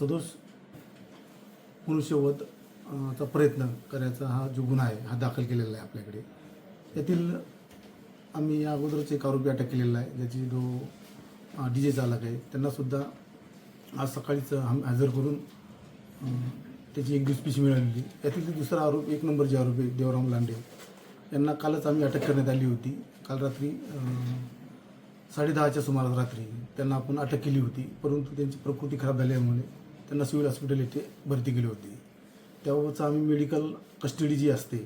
सदोष मनुष्यवध चा प्रयत्न करायचा हा जो गुन्हा आहे हा दाखल केलेला आहे आपल्याकडे. यातील आम्ही या अगोदरच एक आरोपी अटक केलेला आहे ज्याची जो डी जे चालक आहे त्यांनासुद्धा आज सकाळीच हम हजर करून त्याची एक दुसपिशी मिळालेली यातील दुसरा आरोप एक नंबरचे आरोपी देवराम लांडे. यांना कालच आम्ही अटक करण्यात आली होती. काल रात्री साडेदहाच्या सुमारास रात्री त्यांना आपण अटक केली होती परंतु त्यांची प्रकृती खराब झाल्यामुळे त्यांना सिव्हिल हॉस्पिटल येथे भरती केली होती. त्याबाबतचं आम्ही मेडिकल कस्टडी जी असते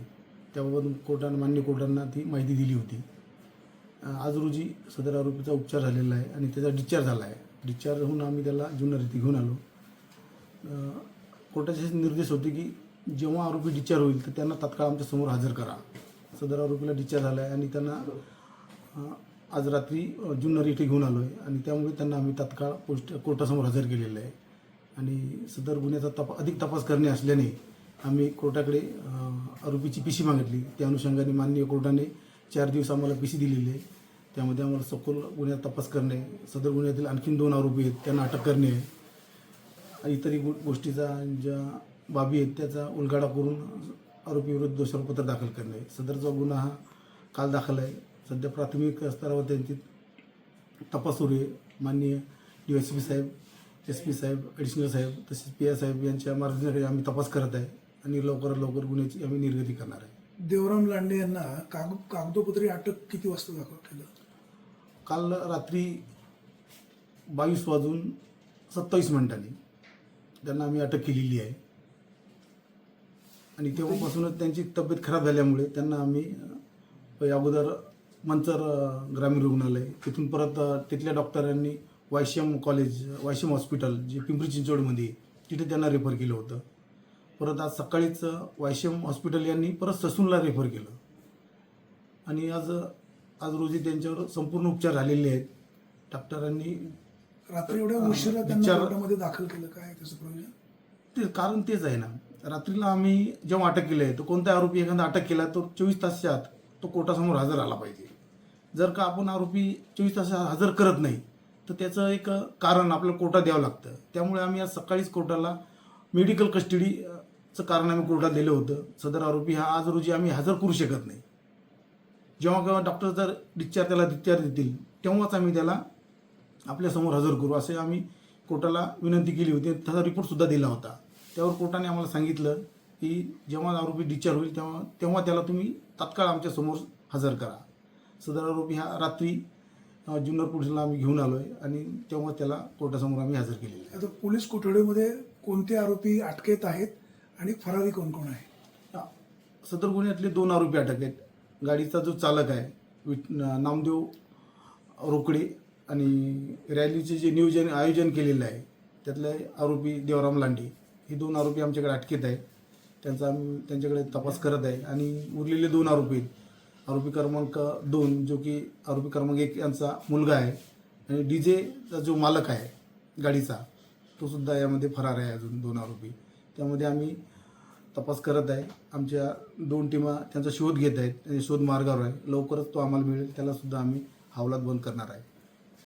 त्याबाबत कोर्टानं मान्य कोर्टांना ती माहिती दिली होती. आज रोजी सदर आरोपीचा उपचार झालेला आहे आणि त्याचा डिस्चार्ज झाला आहे. डिस्चार्ज होऊन आम्ही त्याला जुन्नर येथे घेऊन आलो. कोर्टाचे निर्देश होते की जेव्हा आरोपी डिस्चार्ज होईल तर त्यांना तात्काळ आमच्यासमोर हजर करा. सदर आरोपीला डिस्चार्ज झाला आहे आणि त्यांना आज रात्री जुन्नर येथे घेऊन आलो आहे आणि त्यामुळे त्यांना आम्ही तात्काळ पोस्ट कोर्टासमोर हजर केलेलं आहे. आणि सदर गुन्ह्याचा तपा अधिक तपास करणे असल्याने आम्ही कोर्टाकडे आरोपीची पिशी मागितली. त्या अनुषंगाने माननीय कोर्टाने चार दिवस आम्हाला पिशी दिलेली आहे. त्यामध्ये आम्हाला सखोल गुन्ह्यात तपास करणे सदर गुन्ह्यातील आणखीन दोन आरोपी आहेत त्यांना अटक करणे इतरही गो गोष्टीचा ज्या बाबी आहेत त्याचा उलगाडा करून आरोपीविरुद्ध दोषारोपत्र दाखल करणे सदरचा गुन्हा हा काल दाखल आहे. सध्या प्राथमिक स्तरावर त्यांची तपास सुरू आहे. माननीय डी एस पी साहेब एस पी साहेब ॲडिशनल साहेब तसेच पी आय साहेब यांच्या मार्गदर्शनाखाली आम्ही तपास करत आहे आणि लवकरात लवकर गुन्ह्याची आम्ही निर्गती करणार आहे. देवराम लांडे यांना काग कागदोपत्री अटक किती वाजता दाखल केलं? काल रात्री बावीस वाजून सत्तावीस मिनिटांनी त्यांना आम्ही अटक केलेली आहे. आणि तेव्हापासूनच त्यांची तब्येत खराब झाल्यामुळे त्यांना आम्ही अगोदर मंचर ग्रामीण रुग्णालय तिथून परत तिथल्या डॉक्टरांनी वायशम कॉलेज वायशम हॉस्पिटल जे पिंपरी चिंचवडमध्ये तिथे त्यांना रेफर केलं होतं. परत आज सकाळीच वायशम हॉस्पिटल यांनी परत ससूनला रेफर केलं. आणि आज आज रोजी त्यांच्यावर संपूर्ण उपचार झालेले आहेत. डॉक्टरांनी रात्री एवढ्या उशिरा कोर्टामध्ये दाखल केलं काय त्याचं प्रयोजन? ते कारण तेच आहे ना. रात्रीला आम्ही जेव्हा अटक केलं आहे तर कोणता आरोपी एखादा अटक केला तर चोवीस तासच्या आत तो कोर्टासमोर हजर आला पाहिजे. जर का आपण आरोपी चोवीस तास हजर करत नाही तर त्याचं एक कारण आपलं कोर्टात द्यावं लागतं. त्यामुळे आम्ही आज सकाळीच कोर्टाला मेडिकल कस्टडीचं कारण आम्ही कोर्टात दिलं होतं. सदर आरोपी हा आज रोजी आम्ही हजर करू शकत नाही. जेव्हा केव्हा डॉक्टर जर डिस्चार्ज त्याला डिस्चार्ज देतील तेव्हाच आम्ही त्याला आपल्यासमोर हजर करू असे आम्ही कोर्टाला विनंती केली होती. त्याचा रिपोर्टसुद्धा दिला होता. त्यावर कोर्टाने आम्हाला सांगितलं की जेव्हा आरोपी डिस्चार्ज होईल तेव्हा तेव्हा त्याला तुम्ही तात्काळ आमच्यासमोर हजर करा. सदर आरोपी हा रात्री जुन्नर पोलिसला आम्ही घेऊन आलो आहे आणि तेव्हा त्याला कोर्टासमोर आम्ही हजर केलेलं आहे. आता पोलीस कोठडीमध्ये कोणते आरोपी अटकेत आहेत आणि फरारी कोण कोण आहे? सदर गुन्ह्यातले दोन आरोपी अटक आहेत. गाडीचा जो चालक आहे विट नामदेव रोकडे आणि रॅलीचे जे नियोजन आयोजन केलेलं आहे त्यातले आरोपी देवराम लांडे हे दोन आरोपी आमच्याकडे अटकेत आहेत. त्यांचा आम्ही त्यांच्याकडे तपास करत आहे आणि उरलेले दोन आरोपी आहेत. आरोपी क्रमांक दोन जो की आरोपी क्रमांक एक यांचा मुलगा आहे. आणि डी जेचा जो मालक आहे गाडीचा तो सुद्धा यामध्ये फरार आहे अजून दोन आरोपी. त्यामध्ये आम्ही तपास करत आहे. आमच्या दोन टीमा त्यांचा शोध घेत आहेत. आणि शोध मार्गावर आहे. लवकरच तो आम्हाला मिळेल त्यालासुद्धा आम्ही हावलात बंद करणार आहे.